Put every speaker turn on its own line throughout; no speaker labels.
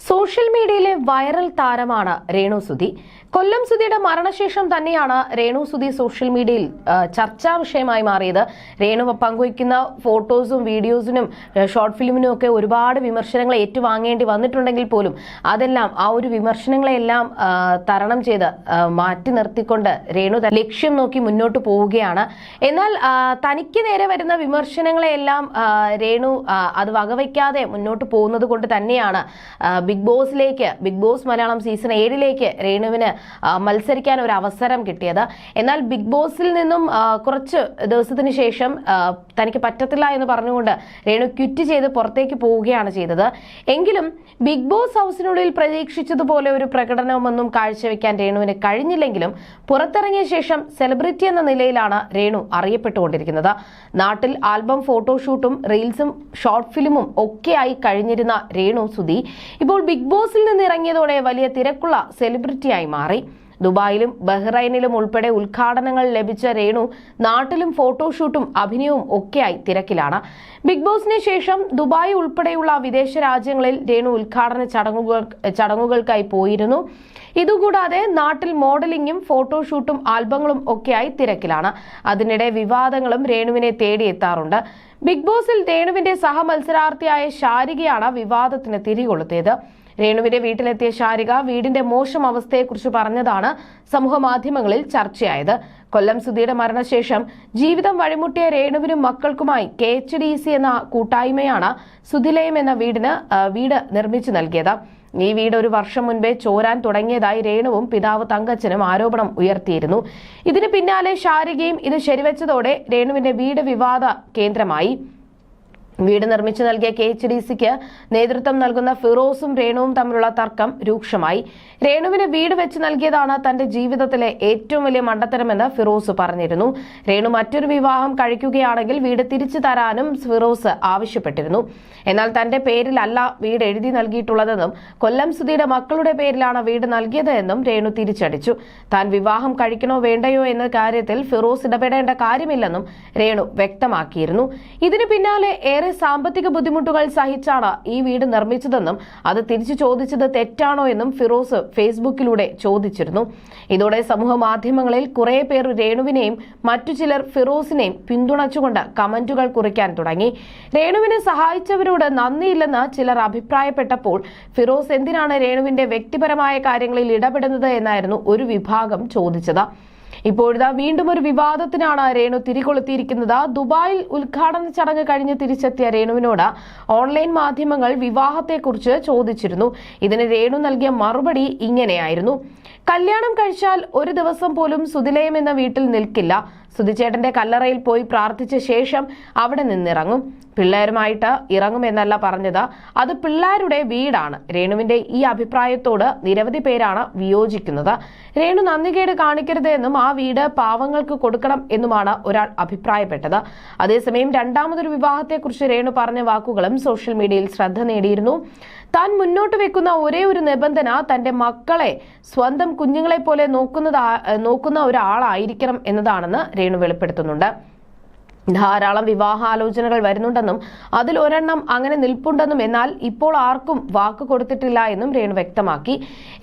Social മീഡിയയിലെ viral താരമാണ് രേണു സുധി. കൊല്ലം സുധിയുടെ മരണശേഷം തന്നെയാണ് രേണു സുധി സോഷ്യൽ മീഡിയയിൽ ചർച്ചാ വിഷയമായി മാറിയത്. രേണു പങ്കുവയ്ക്കുന്ന ഫോട്ടോസും വീഡിയോസിനും ഷോർട്ട് ഫിലിമിനും ഒക്കെ ഒരുപാട് വിമർശനങ്ങൾ ഏറ്റുവാങ്ങേണ്ടി വന്നിട്ടുണ്ടെങ്കിൽ പോലും അതെല്ലാം ആ ഒരു വിമർശനങ്ങളെല്ലാം തരണം ചെയ്ത് മാറ്റി നിർത്തിക്കൊണ്ട് രേണു ലക്ഷ്യം നോക്കി മുന്നോട്ട് പോവുകയാണ്. എന്നാൽ തനിക്ക് നേരെ വരുന്ന വിമർശനങ്ങളെയെല്ലാം രേണു അത് വകവയ്ക്കാതെ മുന്നോട്ട് പോകുന്നത് കൊണ്ട് തന്നെയാണ് ബിഗ് ബോസിലേക്ക് ബിഗ് ബോസ് മലയാളം സീസൺ ഏഴിലേക്ക് രേണുവിന് മത്സരിക്കാൻ ഒരു അവസരം കിട്ടിയത്. എന്നാൽ ബിഗ് ബോസിൽ നിന്നും കുറച്ച് ദിവസത്തിന് ശേഷം തനിക്ക് പറ്റത്തില്ല എന്ന് പറഞ്ഞുകൊണ്ട് രേണു ക്വിറ്റ് ചെയ്ത് പുറത്തേക്ക് പോവുകയാണ് ചെയ്തത്. എങ്കിലും ബിഗ് ബോസ് ഹൗസിനുള്ളിൽ പ്രതീക്ഷിച്ചതുപോലെ ഒരു പ്രകടനമൊന്നും കാഴ്ചവെക്കാൻ രേണുവിന് കഴിഞ്ഞില്ലെങ്കിലും പുറത്തിറങ്ങിയ ശേഷം സെലിബ്രിറ്റി എന്ന നിലയിലാണ് രേണു അറിയപ്പെട്ടുകൊണ്ടിരിക്കുന്നത്. നാട്ടിൽ ആൽബം ഫോട്ടോഷൂട്ടും റീൽസും ഷോർട്ട് ഫിലിമും ഒക്കെയായി കഴിഞ്ഞിരുന്ന രേണു സുധി ഇപ്പോൾ ബിഗ് ബോസിൽ നിന്ന് ഇറങ്ങിയതോടെ വലിയ തിരക്കുള്ള സെലിബ്രിറ്റിയായി മാറി. ദുബായിലും ബഹ്റൈനിലും ഉൾപ്പെടെ ഉദ്ഘാടനങ്ങൾ ലഭിച്ച രേണു നാട്ടിലും ഫോട്ടോഷൂട്ടും അഭിനയവും ഒക്കെയായി തിരക്കിലാണ്. ബിഗ് ബോസിന് ശേഷം ദുബായ് ഉൾപ്പെടെയുള്ള വിദേശ രാജ്യങ്ങളിൽ രേണു ഉദ്ഘാടന ചടങ്ങുകൾ ചടങ്ങുകൾക്കായി പോയിരുന്നു. ഇതുകൂടാതെ നാട്ടിൽ മോഡലിംഗും ഫോട്ടോഷൂട്ടും ആൽബങ്ങളും ഒക്കെയായി തിരക്കിലാണ്. അതിനിടെ വിവാദങ്ങളും രേണുവിനെ തേടിയെത്താറുണ്ട്. ബിഗ് ബോസിൽ രേണുവിന്റെ സഹമത്സരാർത്ഥിയായ ശാരികയാണ് വിവാദത്തിന് തിരികൊളുത്തിയത്. രേണുവിന്റെ വീട്ടിലെത്തിയ ശാരിക വീടിന്റെ മോശം അവസ്ഥയെക്കുറിച്ച് പറഞ്ഞതാണ് സമൂഹ മാധ്യമങ്ങളിൽ ചർച്ചയായത്. കൊല്ലം സുധിയുടെ മരണശേഷം ജീവിതം വഴിമുട്ടിയ രേണുവിനും മക്കൾക്കുമായി കെ എച്ച് ഡി സി എന്ന കൂട്ടായ്മയാണ് സുധിലയം എന്ന വീടിന് വീട് നിർമ്മിച്ചു നൽകിയത്. ഈ വീട് ഒരു വർഷം മുൻപേ ചോരാൻ തുടങ്ങിയതായി രേണുവും പിതാവ് തങ്കച്ചനും ആരോപണം ഉയർത്തിയിരുന്നു. ഇതിന് പിന്നാലെ ശാരികയും ഇത് ശരിവെച്ചതോടെ രേണുവിന്റെ വീട് വിവാദ കേന്ദ്രമായി. വീട് നിർമ്മിച്ചു നൽകിയ കെ എച്ച് ഡി സിക്ക് നേതൃത്വം നൽകുന്ന ഫിറോസും രേണുവും തമ്മിലുള്ള തർക്കം രൂക്ഷമായി. രേണുവിന് വീട് വെച്ച് നൽകിയതാണ് തന്റെ ജീവിതത്തിലെ ഏറ്റവും വലിയ മണ്ടത്തരമെന്ന് ഫിറോസ് പറഞ്ഞിരുന്നു. രേണു മറ്റൊരു വിവാഹം കഴിക്കുകയാണെങ്കിൽ വീട് തിരിച്ചു തരാനും ഫിറോസ് ആവശ്യപ്പെട്ടിരുന്നു. എന്നാൽ തന്റെ പേരിലല്ല വീട് എഴുതി നൽകിയിട്ടുള്ളതെന്നും കൊല്ലം സുധിയുടെ മക്കളുടെ പേരിലാണ് വീട് നൽകിയത് എന്നും രേണു തിരിച്ചടിച്ചു. താൻ വിവാഹം കഴിക്കണോ വേണ്ടയോ എന്ന കാര്യത്തിൽ ഫിറോസ് ഇടപെടേണ്ട കാര്യമില്ലെന്നും രേണു വ്യക്തമാക്കിയിരുന്നു. ഇതിനു പിന്നാലെ ഏറെ സാമ്പത്തിക ബുദ്ധിമുട്ടുകൾ സഹിച്ചാണ് ഈ വീട് നിർമ്മിച്ചതെന്നും അത് തിരിച്ചു ചോദിച്ചത് തെറ്റാണോ എന്നും ഫിറോസ് ഫേസ്ബുക്കിലൂടെ ചോദിച്ചിരുന്നു. ഇതോടെ സമൂഹ മാധ്യമങ്ങളിൽ കുറെ പേർ രേണുവിനെയും മറ്റു ചിലർ ഫിറോസിനെയും പിന്തുണച്ചുകൊണ്ട് കമന്റുകൾ കുറിക്കാൻ തുടങ്ങി. രേണുവിനെ സഹായിച്ചവരോട് നന്ദിയില്ലെന്ന് ചിലർ അഭിപ്രായപ്പെട്ടപ്പോൾ ഫിറോസ് എന്തിനാണ് രേണുവിന്റെ വ്യക്തിപരമായ കാര്യങ്ങളിൽ ഇടപെടുന്നത് എന്നായിരുന്നു ഒരു വിഭാഗം ചോദിച്ചത്. ഇപ്പോഴിതാ വീണ്ടും ഒരു വിവാദത്തിനാണ് രേണു തിരികൊളുത്തിയിരിക്കുന്നത്. ദുബായിൽ ഉദ്ഘാടന ചടങ്ങ് കഴിഞ്ഞ് തിരിച്ചെത്തിയ രേണുവിനോട് ഓൺലൈൻ മാധ്യമങ്ങൾ വിവാഹത്തെക്കുറിച്ച് ചോദിച്ചിരുന്നു. ഇതിന് രേണു നൽകിയ മറുപടി ഇങ്ങനെയായിരുന്നു. കല്യാണം കഴിച്ചാൽ ഒരു ദിവസം പോലും സുതിലയം എന്ന വീട്ടിൽ നിൽക്കില്ല. സുതിച്ചേട്ടന്റെ കല്ലറയിൽ പോയി പ്രാർത്ഥിച്ച ശേഷം അവിടെ നിന്നിറങ്ങും. പിള്ളേരുമായിട്ട് ഇറങ്ങുമെന്നല്ല പറഞ്ഞത്. അത് പിള്ളേരുടെ വീടാണ്. രേണുവിന്റെ ഈ അഭിപ്രായത്തോട് നിരവധി പേരാണ് വിയോജിക്കുന്നത്. രേണു നന്ദികേട് കാണിക്കരുത് എന്നും ആ വീട് പാവങ്ങൾക്ക് കൊടുക്കണം എന്നുമാണ് ഒരാൾ അഭിപ്രായപ്പെട്ടത്. അതേസമയം രണ്ടാമതൊരു വിവാഹത്തെക്കുറിച്ച് രേണു പറഞ്ഞ വാക്കുകളും സോഷ്യൽ മീഡിയയിൽ ശ്രദ്ധ നേടിയിരുന്നു. താൻ മുന്നോട്ട് വെക്കുന്ന ഒരേ ഒരു നിബന്ധന തന്റെ മക്കളെ സ്വന്തം കുഞ്ഞുങ്ങളെ പോലെ നോക്കുന്നതാ നോക്കുന്ന ഒരാളായിരിക്കണം എന്നതാണെന്ന് രേണു വെളിപ്പെടുത്തുന്നുണ്ട്. ധാരാളം വിവാഹാലോചനകൾ വരുന്നുണ്ടെന്നും അതിൽ ഒരെണ്ണം അങ്ങനെ നിൽപ്പുണ്ടെന്നും എന്നാൽ ഇപ്പോൾ ആർക്കും വാക്ക് കൊടുത്തിട്ടില്ല എന്നും രേണു വ്യക്തമാക്കി.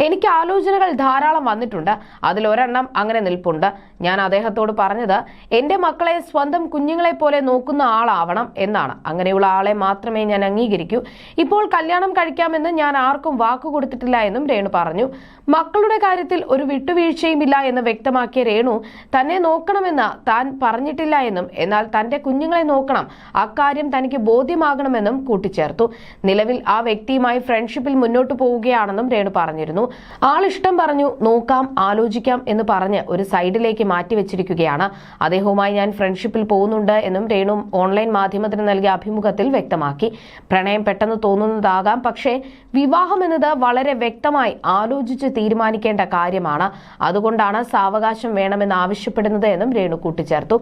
എനിക്ക് ആലോചനകൾ ധാരാളം വന്നിട്ടുണ്ട്. അതിൽ ഒരെണ്ണം അങ്ങനെ നിൽപ്പുണ്ട്. ഞാൻ അദ്ദേഹത്തോട് പറഞ്ഞത് എന്റെ മക്കളെ സ്വന്തം കുഞ്ഞുങ്ങളെ പോലെ നോക്കുന്ന ആളാവണം എന്നാണ്. അങ്ങനെയുള്ള ആളെ മാത്രമേ ഞാൻ അംഗീകരിക്കൂ. ഇപ്പോൾ കല്യാണം കഴിക്കാമെന്ന് ഞാൻ ആർക്കും വാക്ക് കൊടുത്തിട്ടില്ല എന്നും രേണു പറഞ്ഞു. മക്കളുടെ കാര്യത്തിൽ ഒരു വിട്ടുവീഴ്ചയുമില്ല എന്ന് വ്യക്തമാക്കിയ രേണു തന്നെ നോക്കണമെന്ന് താൻ പറഞ്ഞിട്ടില്ല എന്നും എന്നാൽ തന്റെ കുഞ്ഞുങ്ങളെ നോക്കണം. അക്കാര്യം തനിക്ക് ബോധ്യമാകണമെന്നും കൂട്ടിച്ചേർത്തു. നിലവിൽ ആ വ്യക്തിയുമായി ഫ്രണ്ട്ഷിപ്പിൽ മുന്നോട്ട് പോവുകയാണെന്നും രേണു പറഞ്ഞിരുന്നു. ആൾ ഇഷ്ടം പറഞ്ഞു നോക്കാം ആലോചിക്കാം എന്ന് പറഞ്ഞ് ഒരു സൈഡിലേക്ക് മാറ്റിവെച്ചിരിക്കുകയാണ് അദ്ദേഹവുമായി ഞാൻ ഫ്രണ്ട്ഷിപ്പിൽ പോകുന്നുണ്ട് എന്നും രേണു ഓൺലൈൻ മാധ്യമത്തിന് നൽകിയ അഭിമുഖത്തിൽ വ്യക്തമാക്കി. പ്രണയം പെട്ടെന്ന് തോന്നുന്നതാകാം പക്ഷേ വിവാഹം എന്നത് വളരെ വ്യക്തമായി ആലോചിച്ച് തീരുമാനിക്കേണ്ട കാര്യമാണ്. അതുകൊണ്ടാണ് സാവകാശം വേണമെന്ന് ആവശ്യപ്പെടുന്നത് എന്നും രേണു കൂട്ടിച്ചേർത്തു.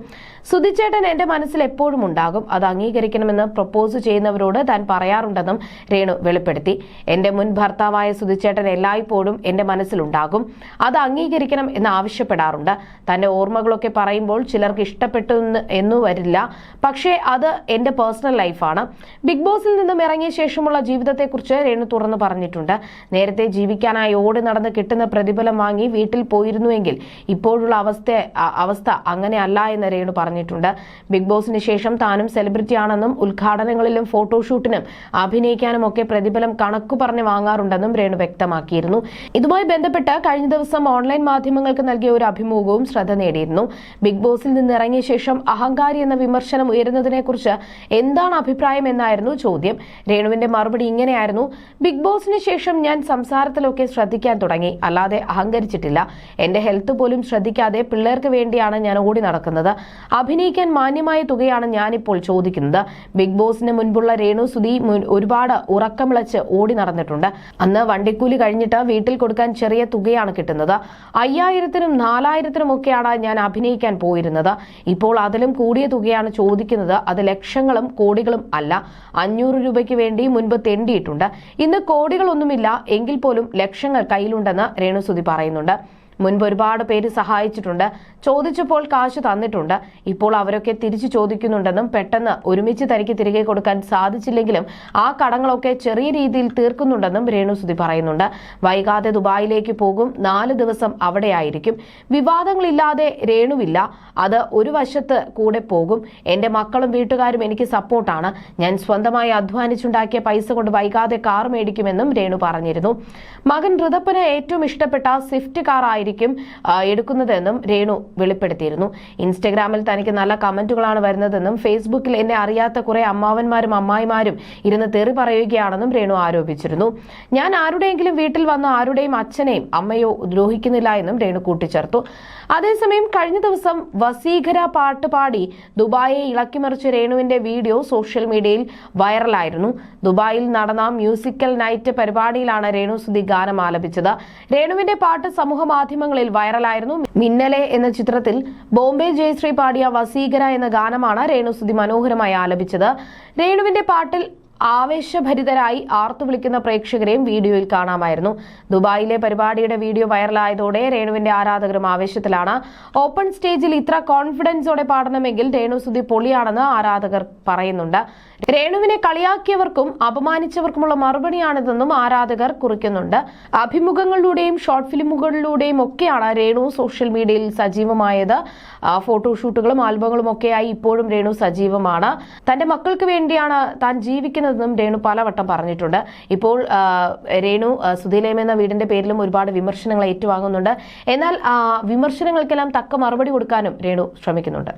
സുധിച്ചേട്ടൻ എന്റെ മനസ്സിൽ എപ്പോഴും ഉണ്ടാകും. അത് അംഗീകരിക്കണമെന്ന് പ്രപ്പോസ് ചെയ്യുന്നവരോട് താൻ പറയാറുണ്ടെന്നും രേണു വെളിപ്പെടുത്തി. എന്റെ മുൻ ഭർത്താവായ സുധിച്ചേട്ടൻ എല്ലായ്പ്പോഴും എന്റെ മനസ്സിലുണ്ടാകും. അത് അംഗീകരിക്കണം എന്ന് ആവശ്യപ്പെടാറുണ്ട്. തന്റെ ഓർമ്മകളൊക്കെ പറയുമ്പോൾ ചിലർക്ക് ഇഷ്ടപ്പെട്ടു എന്ന് വരില്ല. പക്ഷേ അത് എന്റെ പേഴ്സണൽ ലൈഫാണ്. ബിഗ് ബോസിൽ നിന്നും ഇറങ്ങിയ ശേഷമുള്ള ജീവിതത്തെക്കുറിച്ച് രേണു തുറന്നു പറഞ്ഞിട്ടുണ്ട്. നേരത്തെ ജീവിക്കാനായി ഓടി നടന്ന് കിട്ടുന്ന പ്രതിഫലം വാങ്ങി വീട്ടിൽ പോയിരുന്നുവെങ്കിൽ ഇപ്പോഴുള്ള അവസ്ഥ അവസ്ഥ അങ്ങനെ അല്ല എന്ന് രേണു പറഞ്ഞിട്ടുണ്ട്. ബിഗ് ബോസിന് ശേഷം താനും സെലിബ്രിറ്റി ആണെന്നും ഉദ്ഘാടനങ്ങളിലും ഫോട്ടോഷൂട്ടിനും അഭിനയിക്കാനും ഒക്കെ പ്രതിഫലം കണക്കു പറഞ്ഞ് വാങ്ങാറുണ്ടെന്നും രേണു വ്യക്തമാക്കിയിരുന്നു. ഇതുമായി ബന്ധപ്പെട്ട് കഴിഞ്ഞ ദിവസം ഓൺലൈൻ മാധ്യമങ്ങൾക്ക് നൽകിയ ഒരു അഭിമുഖവും ശ്രദ്ധ നേടിയിരുന്നു. ബിഗ് ബോസിൽ നിന്ന് ഇറങ്ങിയ ശേഷം അഹങ്കാരി എന്ന വിമർശനം ഉയരുന്നതിനെക്കുറിച്ച് എന്താണ് അഭിപ്രായം എന്നായിരുന്നു ചോദ്യം. രേണുവിന്റെ മറുപടി ഇങ്ങനെയായിരുന്നു. ബിഗ് ബോസിന് ശേഷം ഞാൻ സംസാരത്തിലൊക്കെ ശ്രദ്ധിക്കാൻ തുടങ്ങി. അല്ലാതെ അഹങ്കരിച്ചിട്ടില്ല. എന്റെ ഹെൽത്ത് പോലും ശ്രദ്ധിക്കാതെ പിള്ളേർക്ക് വേണ്ടിയാണ് ഞാൻ ഓടി നടക്കുന്നത്. അഭിനയിക്കാൻ മാന്യമായ തുകയാണ് ഞാനിപ്പോൾ ചോദിക്കുന്നത്. ബിഗ് ബോസിന് മുൻപുള്ള രേണു സുധി ഒരുപാട് ഉറക്കമിളച്ച് ഓടി നടന്നിട്ടുണ്ട്. അന്ന് വണ്ടിക്കൂലി കഴിഞ്ഞിട്ട് വീട്ടിൽ കൊടുക്കാൻ ചെറിയ തുകയാണ് കിട്ടുന്നത്. അയ്യായിരത്തിനും നാലായിരത്തിനും ഒക്കെയാണ് ഞാൻ അഭിനയിക്കാൻ പോയിരുന്നത്. ഇപ്പോൾ അതിലും കൂടിയ തുകയാണ് ചോദിക്കുന്നത്. അത് ലക്ഷങ്ങളും കോടികളും അല്ല. അഞ്ഞൂറ് രൂപയ്ക്ക് വേണ്ടി മുൻപ് തെണ്ടിയിട്ടുണ്ട്. ഇന്ന് കോടികളൊന്നുമില്ല. എങ്കിൽ പോലും ലക്ഷങ്ങൾ കയ്യിലുണ്ടെന്ന് രേണുസുതി പറയുന്നുണ്ട്. മുൻപ് ഒരുപാട് പേര് സഹായിച്ചിട്ടുണ്ട്. ചോദിച്ചപ്പോൾ കാശ് തന്നിട്ടുണ്ട്. ഇപ്പോൾ അവരൊക്കെ തിരിച്ചു ചോദിക്കുന്നുണ്ടെന്നും പെട്ടെന്ന് ഒരുമിച്ച് തനിക്ക് തിരികെ കൊടുക്കാൻ സാധിച്ചില്ലെങ്കിലും ആ കടങ്ങളൊക്കെ ചെറിയ രീതിയിൽ തീർക്കുന്നുണ്ടെന്നും രേണുസുതി പറയുന്നുണ്ട്. വൈകാതെ ദുബായിലേക്ക് പോകും. നാല് ദിവസം അവിടെയായിരിക്കും. വിവാദങ്ങളില്ലാതെ രേണുവില്ല. അത് ഒരു വശത്ത് കൂടെ പോകും. എന്റെ മക്കളും വീട്ടുകാരും എനിക്ക് സപ്പോർട്ടാണ്. ഞാൻ സ്വന്തമായി അധ്വാനിച്ചുണ്ടാക്കിയ പൈസ കൊണ്ട് വൈകാതെ കാർ മേടിക്കുമെന്നും രേണു പറഞ്ഞിരുന്നു. മകൻ ഋതപ്പന് ഏറ്റവും ഇഷ്ടപ്പെട്ട സ്വിഫ്റ്റ് കാർ ആയിരിക്കും എടുക്കുന്നതെന്നും രേണു വെളിപ്പെടുത്തിയിരുന്നു. ഇൻസ്റ്റഗ്രാമിൽ തനിക്ക് നല്ല കമന്റുകളാണ് വരുന്നതെന്നും ഫേസ്ബുക്കിൽ എന്നെ അറിയാത്ത കുറെ അമ്മാവന്മാരും അമ്മായിമാരും ഇരുന്ന് തെറി പറയുകയാണെന്നും രേണു ആരോപിച്ചിരുന്നു. ഞാൻ ആരുടെയെങ്കിലും വീട്ടിൽ വന്ന ആരുടെയും അച്ഛനെയും അമ്മയോ ദ്രോഹിക്കുന്നില്ല എന്നും രേണു കൂട്ടിച്ചേർത്തു. അതേസമയം കഴിഞ്ഞ ദിവസം വസീകര പാട്ട് പാടി ദുബായെ ഇളക്കിമറിച്ച രേണുവിന്റെ വീഡിയോ സോഷ്യൽ മീഡിയയിൽ വൈറലായിരുന്നു. ദുബായിൽ നടന്ന മ്യൂസിക്കൽ നൈറ്റ് പരിപാടിയിലാണ് രേണു സുധി ഗാനം ആലപിച്ചത്. രേണുവിന്റെ പാട്ട് സമൂഹ മാധ്യമങ്ങളിൽ വൈറലായിരുന്നു മിന്നലെ എന്ന ചിത്രത്തിൽ ബോംബെ ജയശ്രീ പാടിയ വസീകര എന്ന ഗാനമാണ് രേണു സുധി മനോഹരമായി ആലപിച്ചത്. രേണുവിന്റെ പാട്ടിൽ ആവേശഭരിതരായി ആർത്തു വിളിക്കുന്ന പ്രേക്ഷകരെയും വീഡിയോയിൽ കാണാമായിരുന്നു. ദുബായിലെ പരിപാടിയുടെ വീഡിയോ വൈറലായതോടെ രേണുവിന്റെ ആരാധകരും ആവേശത്തിലാണ്. ഓപ്പൺ സ്റ്റേജിൽ ഇത്ര കോൺഫിഡൻസോടെ പാടണമെങ്കിൽ രേണു സുധി പൊളിയാണെന്ന് ആരാധകർ പറയുന്നുണ്ട്. രേണുവിനെ കളിയാക്കിയവർക്കും അപമാനിച്ചവർക്കുമുള്ള മറുപടിയാണിതെന്നും ആരാധകർ കുറിക്കുന്നുണ്ട്. അഭിമുഖങ്ങളിലൂടെയും ഷോർട്ട് ഫിലിമുകളിലൂടെയും ഒക്കെയാണ് രേണു സോഷ്യൽ മീഡിയയിൽ സജീവമായത്. ഫോട്ടോഷൂട്ടുകളും ആൽബങ്ങളും ഒക്കെയായി ഇപ്പോഴും രേണു സജീവമാണ്. തന്റെ മക്കൾക്ക് വേണ്ടിയാണ് താൻ ജീവിക്കുന്നതെന്നും രേണു പലവട്ടം പറഞ്ഞിട്ടുണ്ട്. ഇപ്പോൾ രേണു സുധീലയം എന്ന വീടിന്റെ പേരിലും ഒരുപാട് വിമർശനങ്ങൾ ഏറ്റുവാങ്ങുന്നുണ്ട്. എന്നാൽ വിമർശനങ്ങൾക്കെല്ലാം തക്ക മറുപടി കൊടുക്കാനും രേണു ശ്രമിക്കുന്നുണ്ട്.